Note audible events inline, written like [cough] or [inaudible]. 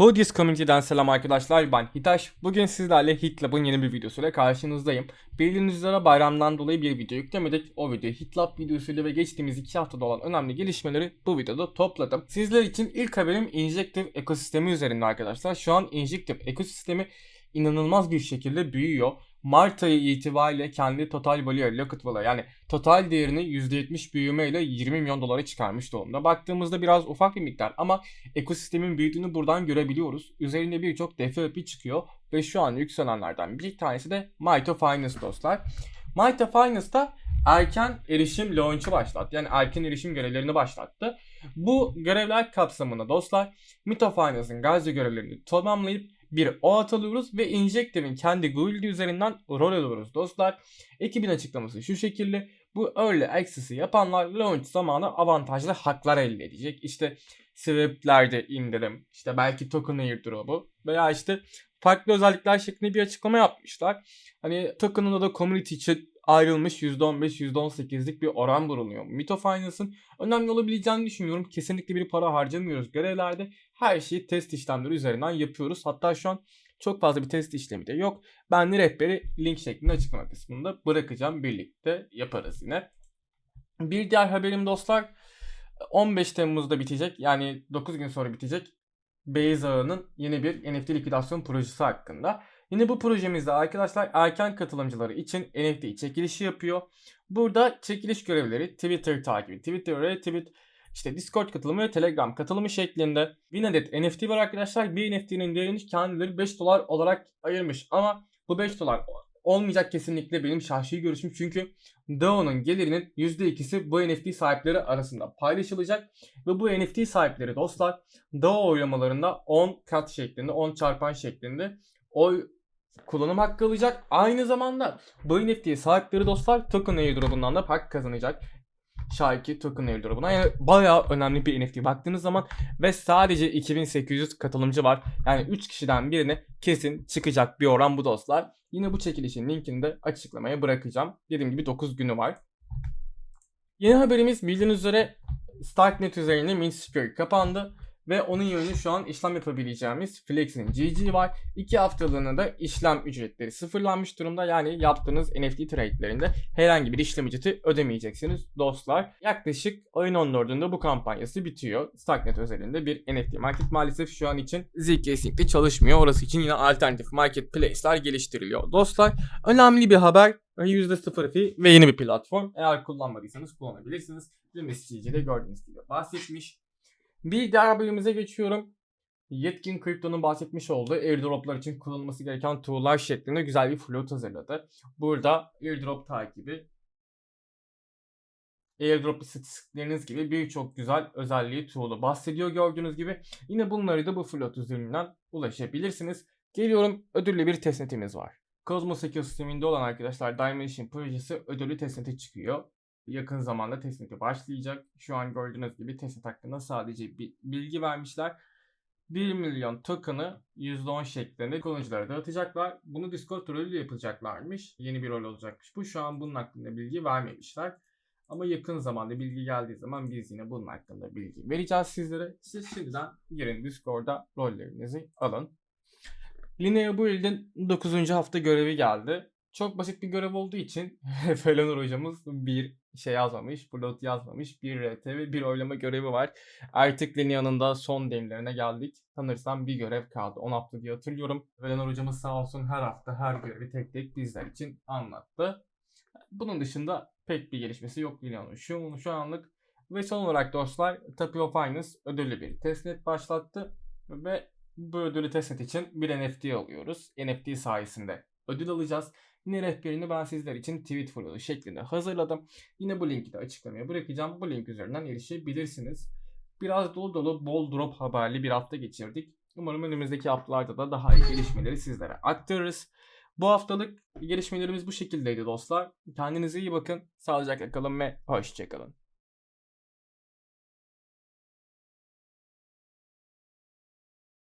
Hoodies Community'den selam arkadaşlar ben Hitaş. Bugün sizlerle HitLab'ın yeni bir videosuyla karşınızdayım. Bildiğiniz üzere bayramdan dolayı bir video yüklemedik. O videoyu HitLab videosuyla ve geçtiğimiz iki haftada olan önemli gelişmeleri bu videoda topladım. Sizler için ilk haberim Injective ekosistemi üzerinde arkadaşlar. Şu an Injective ekosistemi inanılmaz bir şekilde büyüyor. Mart ayı itibariyle kendi total value locket value yani total değerini %70 büyümeyle 20 milyon dolara çıkarmış durumda. Baktığımızda biraz ufak bir miktar ama ekosistemin büyüdüğünü buradan görebiliyoruz. Üzerinde birçok developer çıkıyor ve şu an yükselenlerden bir tanesi de Mito Finance dostlar. Mito Finance'da erken erişim launch'u başlattı. Yani erken erişim görevlerini başlattı. Bu görevler kapsamında dostlar Mito Finance'ın Gazi görevlerini tamamlayıp bir OAuth alıyoruz ve Injective'in kendi guild'i üzerinden rol alıyoruz dostlar. Ekibin açıklaması şu şekilde. Bu early access'i yapanlar launch zamanı avantajlı haklar elde edecek. İşte swap'lerde indirim, işte belki token airdrop'u veya işte farklı özellikler şeklinde bir açıklama yapmışlar. Hani token'ında da community için ayrılmış %15-%18'lik bir oran bulunuyor. Mito Finance'ın önemli olabileceğini düşünüyorum. Kesinlikle bir para harcamıyoruz görevlerde. Her şeyi test işlemleri üzerinden yapıyoruz. Hatta şu an çok fazla bir test işlemi de yok. Ben de rehberi link şeklinde açıklama kısmında bırakacağım. Birlikte yaparız yine. Bir diğer haberim dostlar 15 Temmuz'da bitecek. Yani 9 gün sonra bitecek. Base ağının yeni bir NFT likidasyon projesi hakkında. Yine bu projemizde arkadaşlar erken katılımcıları için NFT çekilişi yapıyor. Burada çekiliş görevleri Twitter takibi, Twitter retweet, işte Discord katılımı ve Telegram katılımı şeklinde. Bir adet NFT var arkadaşlar. Bir NFT'nin değerini kendileri 5 dolar olarak ayırmış. Ama bu 5 dolar olmayacak kesinlikle benim şahsi görüşüm. Çünkü DAO'nun gelirinin %2'si bu NFT sahipleri arasında paylaşılacak. Ve bu NFT sahipleri dostlar DAO oylamalarında 10 kat şeklinde, 10 çarpan şeklinde oy kullanım hakkı alacak. Aynı zamanda bu NFT sahipleri dostlar token airdrop'undan da hak kazanacak. Şahiki token airdrop'una. Yani bayağı önemli bir NFT baktığınız zaman ve sadece 2800 katılımcı var. Yani 3 kişiden birine kesin çıkacak bir oran bu dostlar. Yine bu çekilişin linkini de açıklamaya bırakacağım. Dediğim gibi 9 günü var. Yeni haberimiz bildiğiniz üzere Starknet üzerine Mint Secure kapandı. Ve onun yerine şu an işlem yapabileceğimiz Flex'in GG var. 2 haftalığına da işlem ücretleri sıfırlanmış durumda. Yani yaptığınız NFT trade'lerinde herhangi bir işlem ücreti ödemeyeceksiniz dostlar. Yaklaşık ayın 14'ünde bu kampanyası bitiyor. Starknet özelinde bir NFT market maalesef şu an için Sync'te çalışmıyor. Orası için yine alternatif marketplace'ler geliştiriliyor. Dostlar önemli bir haber. %0 fee ve yeni bir platform. Eğer kullanmadıysanız kullanabilirsiniz. Limit gördüğünüz gibi bahsetmiş. Bir diğer haberimize geçiyorum. Yetkin Kripto'nun bahsetmiş olduğu airdroplar için kullanılması gereken tool'lar şeklinde güzel bir float hazırladı. Burada airdrop takibi, airdrop istatistikleriniz gibi birçok güzel özelliği tool'u bahsediyor gördüğünüz gibi. Yine bunları da bu float üzerinden ulaşabilirsiniz. Geliyorum ödüllü bir testnetimiz var. Cosmos ekosisteminde olan arkadaşlar Dimension projesi ödüllü testnete çıkıyor yakın zamanda testneti başlayacak. Şu an gördüğünüz gibi testnet hakkında sadece bir bilgi vermişler. 1 milyon token'ı %10 şeklinde kullanıcılara dağıtacaklar. Bunu Discord rolüyle yapacaklarmış. Yeni bir rol olacakmış. Bu şu an bunun hakkında bilgi vermemişler. Ama yakın zamanda bilgi geldiği zaman biz yine bunun hakkında bilgi vereceğiz sizlere. Siz şimdiden girin Discord'a rollerinizi alın. Linear Build'in 9. hafta görevi geldi. Çok basit bir görev olduğu için [laughs] Felanur hocamız bir şey yazmamış, blot yazmamış. Bir RT ve bir oylama görevi var. Artık Linea'nın da son demlerine geldik. Sanırsam bir görev kaldı. 10 hafta diye hatırlıyorum. Felanur hocamız sağ olsun her hafta her görevi tek tek bizler için anlattı. Bunun dışında pek bir gelişmesi yok Linea'nın şu, şu anlık. Ve son olarak dostlar Tapio Finance ödüllü bir testnet başlattı. Ve bu ödülü testnet için bir NFT alıyoruz. NFT sayesinde ödül alacağız. Yine rehberini ben sizler için tweet flow şeklinde hazırladım. Yine bu linki de açıklamaya bırakacağım. Bu link üzerinden erişebilirsiniz. Biraz dolu dolu bol drop haberli bir hafta geçirdik. Umarım önümüzdeki haftalarda da daha iyi gelişmeleri sizlere aktarırız. Bu haftalık gelişmelerimiz bu şekildeydi dostlar. Kendinize iyi bakın. Sağlıcakla kalın ve hoşçakalın.